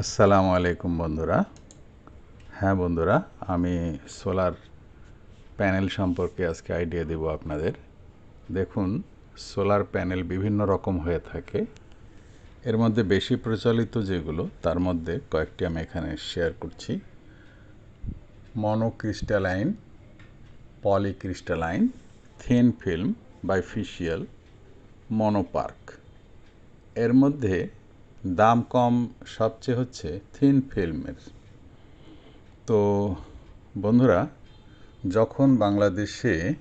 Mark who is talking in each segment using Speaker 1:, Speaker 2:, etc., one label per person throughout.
Speaker 1: আসসালামু আলাইকুম বন্ধুরা। হ্যাঁ বন্ধুরা, আমি সোলার প্যানেল সম্পর্কে আজকে আইডিয়া দেব আপনাদের। দেখুন, সোলার প্যানেল বিভিন্ন রকম হয়ে থাকে। এর মধ্যে বেশি প্রচলিত যেগুলো, তার মধ্যে কয়েকটি আমি এখানে শেয়ার করছি। Monocrystalline polycrystalline thin film bifacial mono PERC এর মধ্যে দাম কম সবচেয়ে হচ্ছে থিন ফিল্মের। তো বন্ধুরা, যখন বাংলাদেশে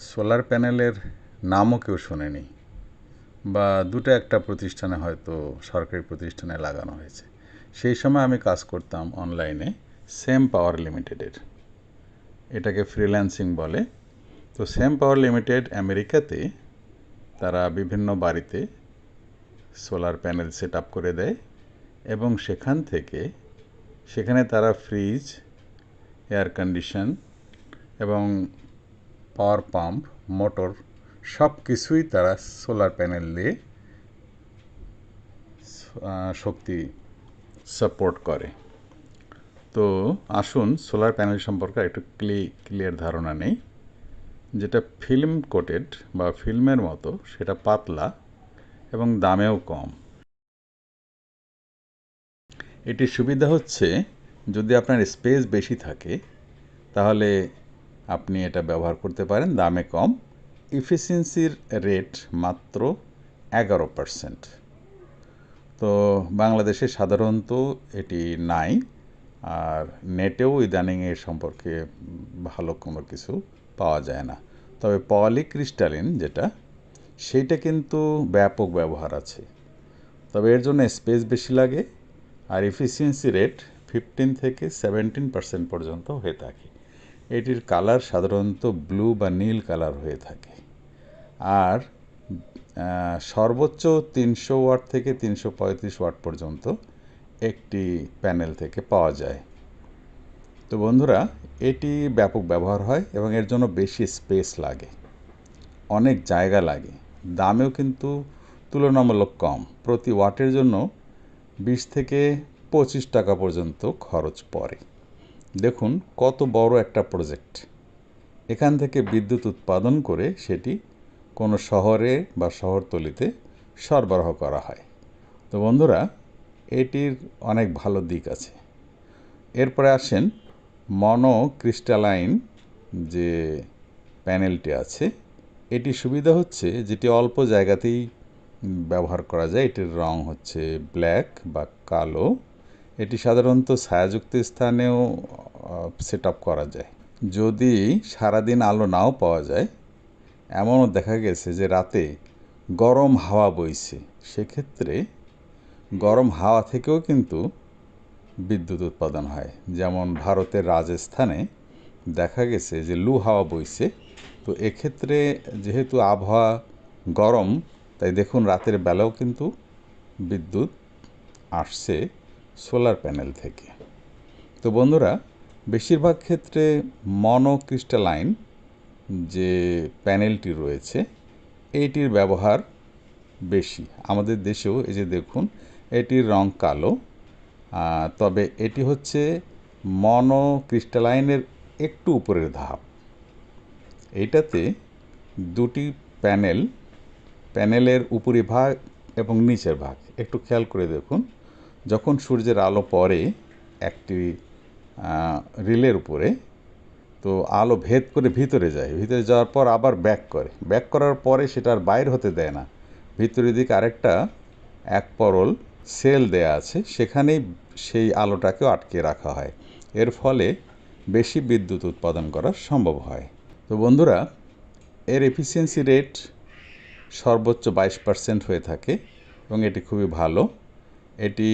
Speaker 1: সোলার প্যানেলের নামও কেউ শোনেনি বা দুটো একটা প্রতিষ্ঠানে হয়তো সরকারি প্রতিষ্ঠানে লাগানো হয়েছে, সেই সময় আমি কাজ করতাম অনলাইনে সেম পাওয়ার লিমিটেডের। এটাকে ফ্রিল্যান্সিং বলে। তো সেম পাওয়ার লিমিটেড আমেরিকাতে তারা বিভিন্ন বাড়িতে সোলার প্যানেল সেট আপ করে দেয় এবং সেখান থেকে সেখানে তারা ফ্রিজ, এয়ার কন্ডিশন এবং পাওয়ার পাম্প, মোটর সব কিছুই তারা সোলার প্যানেল দিয়ে শক্তি সাপোর্ট করে। তো আসুন, সোলার প্যানেল সম্পর্কে একটু ক্লি, ক্লিয়ার ধারণা নেই। যেটা ফিল্ম কোটেড বা ফিল্মের মতো, সেটা পাতলা এবং দামেও কম। এটির সুবিধা হচ্ছে, যদি আপনার স্পেস বেশি থাকে, তাহলে আপনি এটা ব্যবহার করতে পারেন, দামে কম। ইফিসিয়েন্সির রেট মাত্র এগারো পারসেন্ট। তো বাংলাদেশে সাধারণত এটি নাই, আর নেটেও ইদানিং এর সম্পর্কে ভালো কোনো কিছু পাওয়া যায় না। তবে পলি ক্রিস্টালিন যেটা সেইটা কিন্তু ব্যাপক ব্যবহার আছে। তবে এর জন্য স্পেস বেশি লাগে আর এফিসিয়েন্সি রেট ফিফটিন থেকে সেভেন্টিন পার্সেন্ট পর্যন্ত হয়ে থাকে। এটির কালার সাধারণত ব্লু বা নীল কালার হয়ে থাকে। আর সর্বোচ্চ তিনশো ওয়াট থেকে তিনশো পঁয়ত্রিশ ওয়াট পর্যন্ত একটি প্যানেল থেকে পাওয়া যায়। তো বন্ধুরা, এটি ব্যাপক ব্যবহার হয় এবং এর জন্য বেশি স্পেস লাগে। অনেক জায়গা লাগে। দামেও কিন্তু তুলনামূলক কম। প্রতি ওয়াটের জন্য বিশ থেকে পঁচিশ টাকা পর্যন্ত খরচ পড়ে। দেখুন কত বড় একটা প্রজেক্ট। এখান থেকে বিদ্যুৎ উৎপাদন করে সেটি কোনো শহরে বা শহরতলিতে সরবরাহ করা হয়। তো বন্ধুরা, এটির অনেক ভালো দিক আছে। এরপরে আসেন মনো ক্রিস্টালাইন যে প্যানেলটি আছে এটি সুবিধা হচ্ছে যেটি অল্প জায়গাতেই ব্যবহার করা যায়। এটির রং হচ্ছে ব্ল্যাক বা কালো। এটি সাধারণত ছায়াযুক্ত স্থানেও সেট করা যায়। যদি সারাদিন আলো নাও পাওয়া যায়, এমনও দেখা গেছে যে রাতে গরম হাওয়া বইছে। সেক্ষেত্রে গরম হাওয়া থেকেও কিন্তু বিদ্যুৎ উৎপাদন হয়। যেমন ভারতের রাজস্থানে দেখা গেছে যে লু হাওয়া বইছে। তো এক্ষেত্রে যেহেতু আবহাওয়া গরম, তাই দেখুন রাতের বেলাও কিন্তু বিদ্যুৎ আসছে সোলার প্যানেল থেকে। তো বন্ধুরা, বেশিরভাগ ক্ষেত্রে মনোক্রিস্টালাইন যে প্যানেলটি রয়েছে, এইটির ব্যবহার বেশি। আমাদের দেশেও এই যে দেখুন, এটির রং কালো। তবে এটি হচ্ছে মনোক্রিস্টালাইনের একটু উপরের ধাপ। এইটাতে দুটি প্যানেল, প্যানেলের উপরি ভাগ এবং নিচের ভাগ। একটু খেয়াল করে দেখুন, যখন সূর্যের আলো পড়ে একটি রিলের উপরে, তো আলো ভেদ করে ভিতরে যায়। ভিতরে যাওয়ার পর আবার ব্যাক করে। ব্যাক করার পরে সেটা আর বাইর হতে দেয় না। ভিতরের দিকে আরেকটা, এক পরল সেল দেয়া আছে, সেখানেই সেই আলোটাকেও আটকে রাখা হয়। এর ফলে বেশি বিদ্যুৎ উৎপাদন করা সম্ভব হয়। তো বন্ধুরা, এর এফিসিয়েন্সি রেট সর্বোচ্চ বাইশ পার্সেন্ট হয়ে থাকে এবং এটি খুবই ভালো। এটি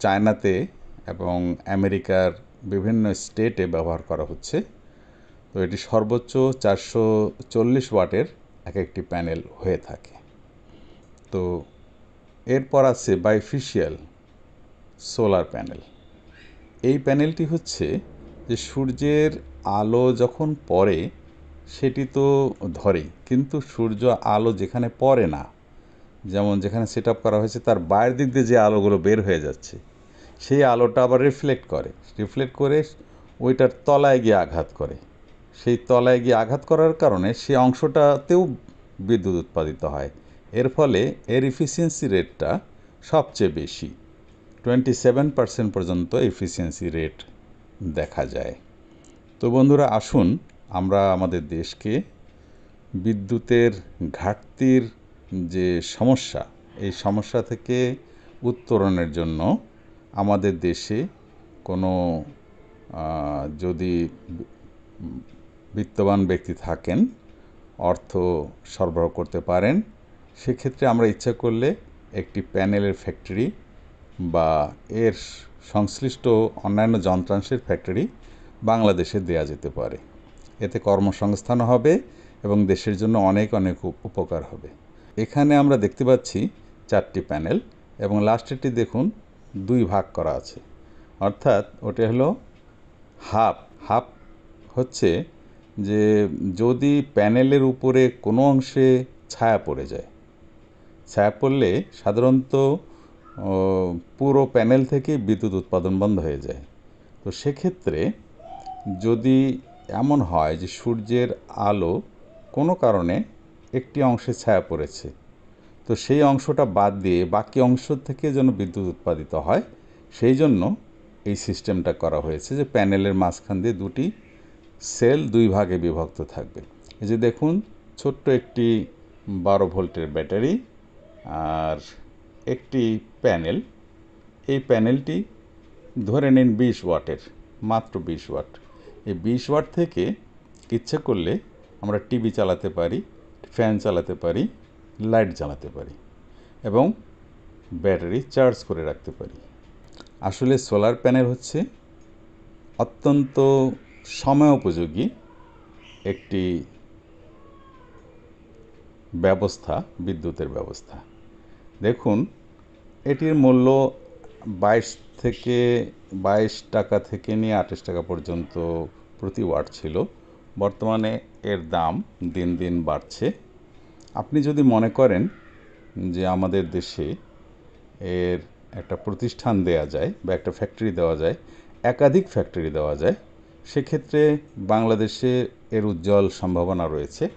Speaker 1: চায়নাতে এবং আমেরিকার বিভিন্ন স্টেটে ব্যবহার করা হচ্ছে। তো এটি সর্বোচ্চ চারশো চল্লিশ ওয়াটের এক একটি প্যানেল হয়ে থাকে। তো এরপর আছে বাইফিশিয়াল সোলার প্যানেল। এই প্যানেলটি হচ্ছে যে সূর্যের আলো যখন পড়ে সেটি তো ধরেই, কিন্তু সূর্য আলো যেখানে পড়ে না, যেমন যেখানে সেট আপ করা হয়েছে, তার বাইরের দিক দিয়ে যে আলোগুলো বের হয়ে যাচ্ছে, সেই আলোটা আবার রিফ্লেক্ট করে। রিফ্লেক্ট করে ওইটার তলায় গিয়ে আঘাত করে। সেই তলায় গিয়ে আঘাত করার কারণে সেই অংশটাতেও বিদ্যুৎ উৎপাদিত হয়। এর ফলে এর ইফিসিয়েন্সি রেটটা সবচেয়ে বেশি। টোয়েন্টি সেভেন পার্সেন্ট পর্যন্ত এফিসিয়েন্সি রেট দেখা যায়। তো বন্ধুরা, আসুন আমরা আমাদের দেশকে বিদ্যুতের ঘাটতির যে সমস্যা, এই সমস্যা থেকে উত্তরণের জন্য আমাদের দেশে কোনো যদি বিত্তবান ব্যক্তি থাকেন, অর্থ সরবরাহ করতে পারেন, সেক্ষেত্রে আমরা ইচ্ছা করলে একটি প্যানেলের ফ্যাক্টরি বা এর সংশ্লিষ্ট অন্যান্য যন্ত্রাংশের ফ্যাক্টরি বাংলাদেশে দেয়া যেতে পারে। এতে কর্মসংস্থান হবে এবং দেশের জন্য অনেক অনেক উপকার হবে। এখানে আমরা দেখতে পাচ্ছি চারটি প্যানেল এবং লাস্টেরটি দেখুন, দুই ভাগ করা আছে। অর্থাৎ ওটা হলো হাফ। হাফ হচ্ছে যে যদি প্যানেলের উপরে কোনো অংশে ছায়া পড়ে যায়, ছায়া পড়লে সাধারণত পুরো প্যানেল থেকে বিদ্যুৎ উৎপাদন বন্ধ হয়ে যায়। তো সেক্ষেত্রে যদি এমন হয় যে সূর্যের আলো কোনো কারণে একটি অংশে ছায়া পড়েছে। তো সেই অংশটা বাদ দিয়ে বাকি অংশ থেকে যেন বিদ্যুৎ উৎপাদিত হয়, সেই জন্য এই সিস্টেমটা করা হয়েছে যে প্যানেলের মাঝখান দিয়ে দুটি সেল দুই ভাগে বিভক্ত থাকবে। এই যে দেখুন, ছোট্ট একটি বারো ভোল্টের ব্যাটারি আর একটি প্যানেল। এই প্যানেলটি ধরে নিন বিশ ওয়াটের, মাত্র বিশ ওয়াট। এই বিশ ওয়াট থেকে ইচ্ছে করলে আমরা টিভি চালাতে পারি, ফ্যান চালাতে পারি, লাইট জ্বালাতে পারি এবং ব্যাটারি চার্জ করে রাখতে পারি। আসলে সোলার প্যানেল হচ্ছে অত্যন্ত সময় উপযোগী একটি ব্যবস্থা, বিদ্যুতের ব্যবস্থা। দেখুন, এটির মূল্য বাইশ থেকে বাইশ টাকা থেকে নিয়ে আঠাশ টাকা পর্যন্ত প্রতি ওয়াট ছিল। বর্তমানে এর দাম দিন দিন বাড়ছে। আপনি যদি মনে করেন যে আমাদের দেশে এর একটা প্রতিষ্ঠান দেওয়া যায় বা একটা ফ্যাক্টরি দেওয়া যায়, একাধিক ফ্যাক্টরি দেওয়া যায়, সেক্ষেত্রে বাংলাদেশে এর উজ্জ্বল সম্ভাবনা রয়েছে।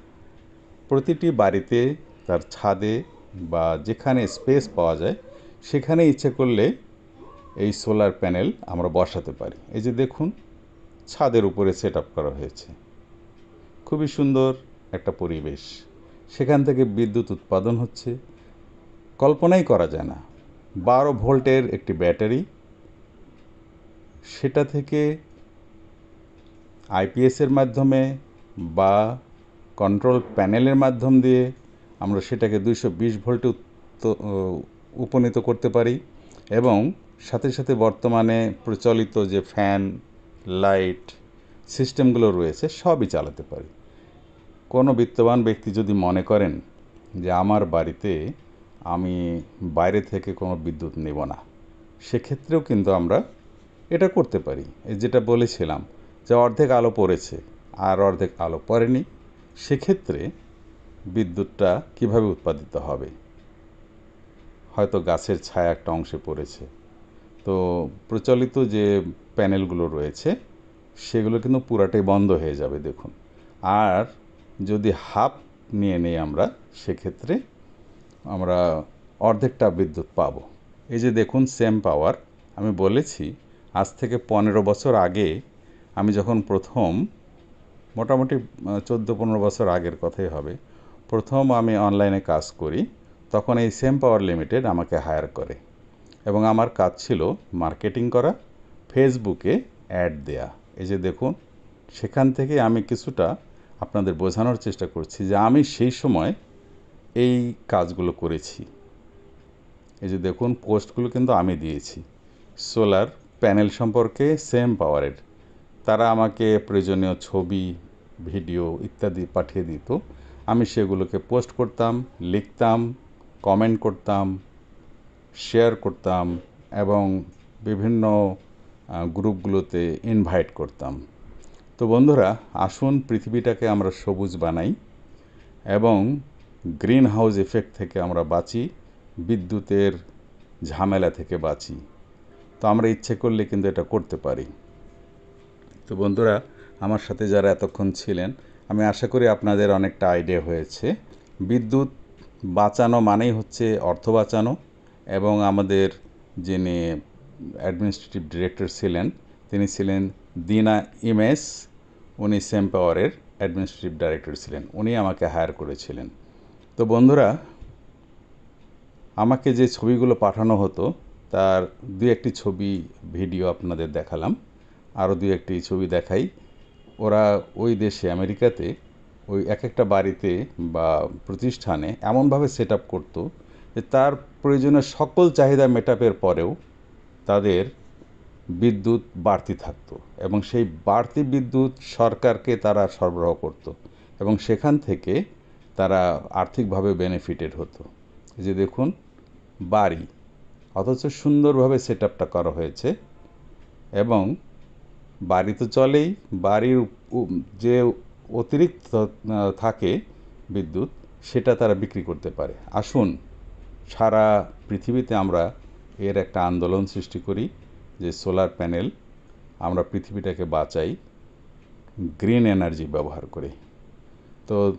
Speaker 1: প্রতিটি বাড়িতে তার ছাদে বা যেখানে স্পেস পাওয়া যায়, সেখানে ইচ্ছে করলে এই সোলার প্যানেল আমরা বসাতে পারি। এই যে দেখুন, ছাদের উপরে সেট করা হয়েছে। খুবই সুন্দর একটা পরিবেশ। সেখান থেকে বিদ্যুৎ উৎপাদন হচ্ছে। কল্পনাই করা যায় না। বারো ভোল্টের একটি ব্যাটারি, সেটা থেকে আইপিএসের মাধ্যমে বা কন্ট্রোল প্যানেলের মাধ্যম দিয়ে আমরা সেটাকে দুইশো বিশ ভোল্টে উপনীত করতে পারি এবং সাথে সাথে বর্তমানে প্রচলিত যে ফ্যান, লাইট সিস্টেমগুলো রয়েছে, সবই চালাতে পারি। কোনো বিত্তবান ব্যক্তি যদি মনে করেন যে আমার বাড়িতে আমি বাইরে থেকে কোনো বিদ্যুৎ নেব না, সেক্ষেত্রেও কিন্তু আমরা এটা করতে পারি। এই যেটা বলেছিলাম যে অর্ধেক আলো পড়েছে আর অর্ধেক আলো পড়েনি, সেক্ষেত্রে বিদ্যুৎটা কীভাবে উৎপাদিত হবে? হয়তো গাছের ছায়া একটা অংশে পড়েছে তো প্রচলিত যে প্যানেলগুলো রয়েছে, সেগুলো কিন্তু পুরাটাই বন্ধ হয়ে যাবে, দেখুন। আর যদি হাফ নিয়ে নেই আমরা, সেক্ষেত্রে আমরা অর্ধেকটা বিদ্যুৎ পাবো। এই যে দেখুন সেম পাওয়ার আমি বলেছি, আজ থেকে পনেরো বছর আগে আমি যখন প্রথম, মোটামুটি চোদ্দ পনেরো বছর আগের কথাই হবে, প্রথম আমি অনলাইনে কাজ করি, তখন এই সেম পাওয়ার লিমিটেড আমাকে হায়ার করে। এবং আমার কাজ ছিল মার্কেটিং করা, ফেসবুকে অ্যাড দেয়া। এই যে দেখুন, সেখান থেকে আমি কিছুটা আপনাদের বোঝানোর চেষ্টা করছি যে আমি সেই সময় এই কাজগুলো করেছি। এই যে দেখুন, পোস্টগুলো কিন্তু আমি দিয়েছি। সোলার প্যানেল সম্পর্কে সেম পাওয়ারের। তারা আমাকে প্রয়োজনীয় ছবি, ভিডিও ইত্যাদি পাঠিয়ে দিত। আমি সেগুলোকে পোস্ট করতাম, লিখতাম, কমেন্ট করতাম শেয়ার করতাম এবং বিভিন্ন গ্রুপগুলোতে ইনভাইট করতাম। তো বন্ধুরা, আসুন পৃথিবীটাকে আমরা সবুজ বানাই এবং গ্রিন হাউস এফেক্ট থেকে আমরা বাঁচি, বিদ্যুতের ঝামেলা থেকে বাঁচি। তো আমরা ইচ্ছে করলে কিন্তু এটা করতে পারি। তো বন্ধুরা, আমার সাথে যারা এতক্ষণ ছিলেন, আমি আশা করি আপনাদের অনেকটা আইডিয়া হয়েছে। বিদ্যুৎ বাঁচানো মানেই হচ্ছে অর্থ বাঁচানো। এবং আমাদের যিনি অ্যাডমিনিস্ট্রেটিভ ডিরেক্টর ছিলেন, তিনি ছিলেন দিনা ইমেস, উনি সেম পাওয়ারের অ্যাডমিনিস্ট্রেটিভ ডাইরেক্টর ছিলেন, উনি আমাকে হায়ার করেছিলেন। তো বন্ধুরা, আমাকে যে ছবিগুলো পাঠানো হতো, তার দু একটি ছবি ভিডিও আপনাদের দেখালাম, আরও দু একটি ছবি দেখাই। ওরা ওই দেশে, আমেরিকাতে ওই এক একটা বাড়িতে বা প্রতিষ্ঠানে এমনভাবে সেট আপ করতো যে তার প্রয়োজনীয় সকল চাহিদা মেটাপের পরেও তাদের বিদ্যুৎ বাড়তি থাকতো এবং সেই বাড়তি বিদ্যুৎ সরকারকে তারা সরবরাহ করতো এবং সেখান থেকে তারা আর্থিকভাবে বেনিফিটেড হতো। যে দেখুন, বাড়ি, অথচ সুন্দরভাবে সেট আপটা করা হয়েছে এবং বাড়ি তো চলেই, বাড়ির যে অতিরিক্ত থাকে বিদ্যুৎ, সেটা তারা বিক্রি করতে পারে। আসুন সারা পৃথিবীতে আমরা এর একটা আন্দোলন সৃষ্টি করি যে সোলার প্যানেল আমরা পৃথিবীটাকে বাঁচাই, গ্রিন এনার্জি ব্যবহার করে। তো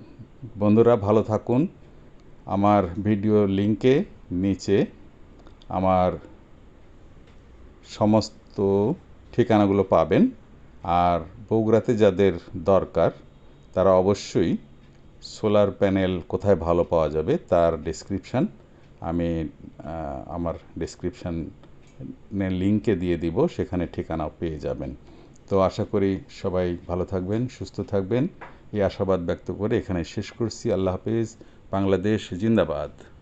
Speaker 1: বন্ধুরা, ভালো থাকুন। আমার ভিডিও লিঙ্কে নিচে আমার সমস্ত ঠিকানাগুলো পাবেন। আর বগুড়াতে যাদের দরকার, তারা অবশ্যই সোলার প্যানেল কোথায় ভালো পাওয়া যাবে তার ডিসক্রিপশান আমি আমার ডিসক্রিপশানের লিঙ্কে দিয়ে দিব, সেখানে ঠিকানাও পেয়ে যাবেন। তো আশা করি সবাই ভালো থাকবেন, সুস্থ থাকবেন। এই আশাবাদ ব্যক্ত করে এখানে শেষ করছি। আল্লাহ হাফিজ। বাংলাদেশ জিন্দাবাদ।